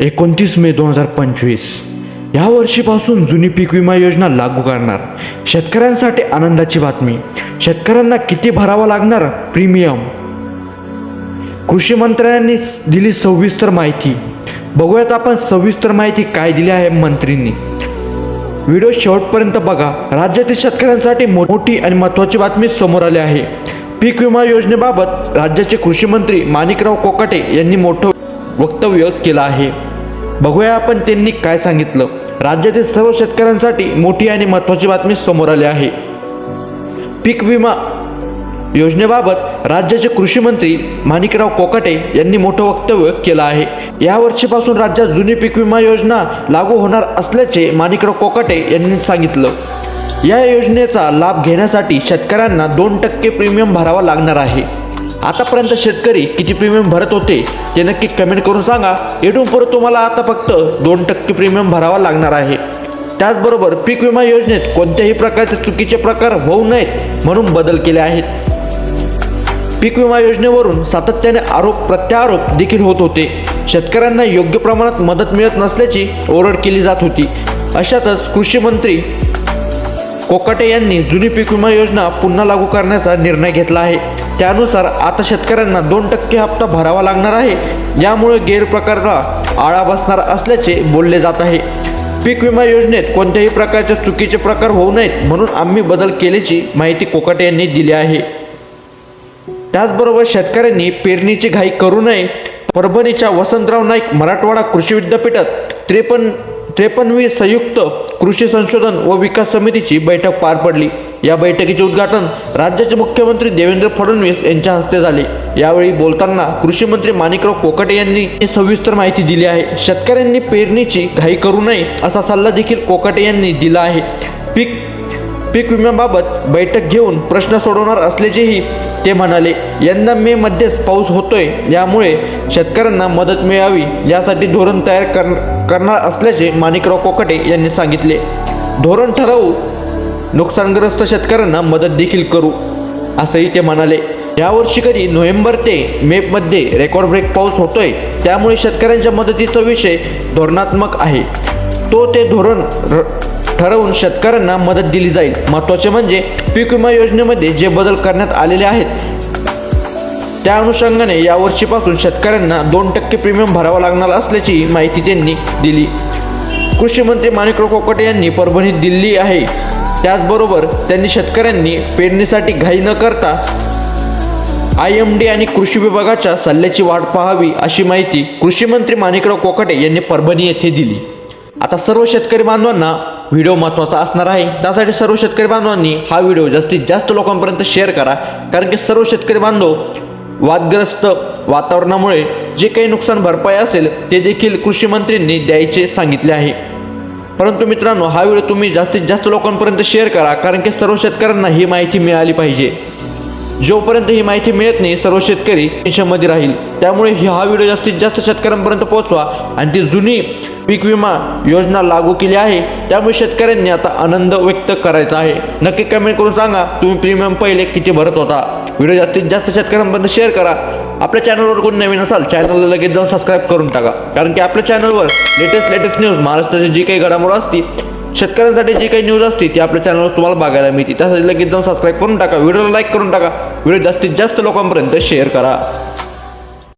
एकोणतीस मे दोन हजार पंचवीस. या वर्षीपासून जुनी पीक विमा योजना लागू करणार. शेतकऱ्यांसाठी आनंदाची बातमी. शेतकऱ्यांना किती भरावा लागणार? प्रीमियम. कृषी मंत्र्यांनी दिली सविस्तर माहिती. बघूयात आपण सविस्तर माहिती काय दिली आहे मंत्रींनी व्हिडिओ शेवटपर्यंत बघा. राज्यातील शेतकऱ्यांसाठी मोठी आणि महत्त्वाची बातमी समोर आली आहे. पीक विमा योजनेबाबत राज्याचे कृषी मंत्री माणिकराव कोकाटे यांनी मोठं वक्तव्य केलं आहे. बघूया आपण त्यांनी काय सांगितलं. राज्यातील सर्व शेतकऱ्यांसाठी मोठी आणि महत्त्वाची बातमी समोर आली आहे. पीक विमा योजनेबाबत राज्याचे कृषी मंत्री माणिकराव कोकाटे यांनी मोठं वक्तव्य केलं आहे. या वर्षीपासून राज्यात जुनी पीक विमा योजना लागू होणार असल्याचे माणिकराव कोकाटे यांनी सांगितलं. या योजनेचा लाभ घेण्यासाठी शेतकऱ्यांना दोन टक्के प्रीमियम भरावा लागणार आहे. आतापर्यंत शेतकरी किती प्रीमियम भरत होते ते नक्की कमेंट करून सांगा. इथून परत तुम्हाला आता फक्त दोन टक्के प्रीमियम भरावा लागणार आहे. त्याचबरोबर पीक विमा योजनेत कोणत्याही प्रकारचे चुकीचे प्रकार होऊ नयेत म्हणून बदल केले आहेत. पीक विमा योजनेवरून सातत्याने आरोप प्रत्यारोप देखील होत होते. शेतकऱ्यांना योग्य प्रमाणात मदत मिळत नसल्याची ओरड केली जात होती. अशातच कृषी मंत्री कोकाटे यांनी जुनी पीक विमा योजना पुन्हा लागू करण्याचा निर्णय घेतला आहे. त्यानुसार आता शेतकऱ्यांना दोन टक्के हप्ता भरावा लागणार आहे. यामुळे गैरप्रकारला आळा बसणार असल्याचे बोलले जात आहे. पीक विमा योजनेत कोणत्याही प्रकारच्या चुकीचे प्रकार होऊ नयेत म्हणून आम्ही बदल केल्याची माहिती कोकाटे यांनी दिली आहे. त्याचबरोबर शेतकऱ्यांनी पेरणीची घाई करू नये. परभणीच्या वसंतराव नाईक मराठवाडा कृषी विद्यापीठात त्रेपन्न त्रेपन्नवी संयुक्त कृषी संशोधन व विकास समितीची बैठक पार पडली. या बैठकीचे उद्घाटन राज्याचे मुख्यमंत्री देवेंद्र फडणवीस यांच्या हस्ते झाले. यावेळी बोलताना कृषी मंत्री माणिकराव कोकाटे यांनी सविस्तर माहिती दिली आहे. शेतकऱ्यांनी पेरणीची घाई करू नये असा सल्ला देखील कोकाटे यांनी दिला आहे. पीक पीक विम्याबाबत बैठक घेऊन प्रश्न सोडवणार असल्याचेही ते म्हणाले. यंदा मे मध्येच पाऊस होतोय यामुळे शेतकऱ्यांना मदत मिळावी यासाठी धोरण तयार कर करणार असल्याचे माणिकराव कोकाटे यांनी सांगितले. धोरण ठरवू नुकसानग्रस्त शेतकऱ्यांना मदत देखील करू असंही ते म्हणाले. यावर्षी कधी नोव्हेंबर ते मेमध्ये रेकॉर्ड ब्रेक पाऊस होतोय त्यामुळे शेतकऱ्यांच्या मदतीचा विषय धोरणात्मक आहे. तो ते धोरण र ठरवून शेतकऱ्यांना मदत दिली जाईल. महत्त्वाचे म्हणजे पीक विमा योजनेमध्ये जे बदल करण्यात आलेले आहेत त्या अनुषंगाने यावर्षीपासून शेतकऱ्यांना दोन टक्के प्रीमियम भरावा लागणार असल्याची माहिती त्यांनी दिली. कृषीमंत्री माणिकराव कोकटे यांनी परभणीत दिल्ली आहे. त्याचबरोबर त्यांनी शेतकऱ्यांनी पेरणीसाठी घाई न करता आय एम डी आणि कृषी विभागाच्या सल्ल्याची वाट पाहावी अशी माहिती कृषीमंत्री माणिकराव कोकाटे यांनी परभणी येथे दिली. आता सर्व शेतकरी बांधवांना व्हिडिओ महत्त्वाचा असणार आहे. त्यासाठी सर्व शेतकरी बांधवांनी हा व्हिडिओ जास्तीत जास्त लोकांपर्यंत शेअर करा. कारण की सर्व शेतकरी बांधव वादग्रस्त वातावरणामुळे जे काही नुकसान भरपाई असेल ते देखील कृषीमंत्र्यांनी द्यायचे सांगितले आहे. परंतु मित्रांनो हा व्हिडिओ तुम्ही जास्तीत जास्त लोकांपर्यंत शेअर करा कारण की सर्व शेतकऱ्यांना ही माहिती मिळाली पाहिजे. जोपर्यंत ही माहिती मिळत नाही सर्व शेतकरी टेन्शनमध्ये राहील. त्यामुळे ही हा व्हिडिओ जास्तीत जास्त शेतकऱ्यांपर्यंत पोहोचवा आणि ती जुनी पीक विमा योजना लागू केली आहे. त्यामुळे शेतकऱ्यांनी आता आनंद व्यक्त करायचा आहे. नक्की कमेंट करून सांगा तुम्ही प्रीमियम पहिले किती भरत होता? व्हिडिओ जास्तीत जास्त शेतकऱ्यांपर्यंत शेअर करा. आपल्या चॅनलवर कोण नवीन असाल चॅनलला लगेच जाऊन सबस्क्राईब करून टाका. कारण की आपल्या चॅनलवर लेटेस्ट लेटेस्ट न्यूज महाराष्ट्राची जी काही घडामोड असती शेतकऱ्यांसाठी जी काही न्यूज असते ती आपल्या चॅनलवर तुम्हाला बघायला मिळते. त्यासाठी लगेच जाऊन सबस्क्राईब करून टाका. व्हिडिओला लाईक करून टाका. व्हिडिओ जास्तीत जास्त लोकांपर्यंत शेअर करा.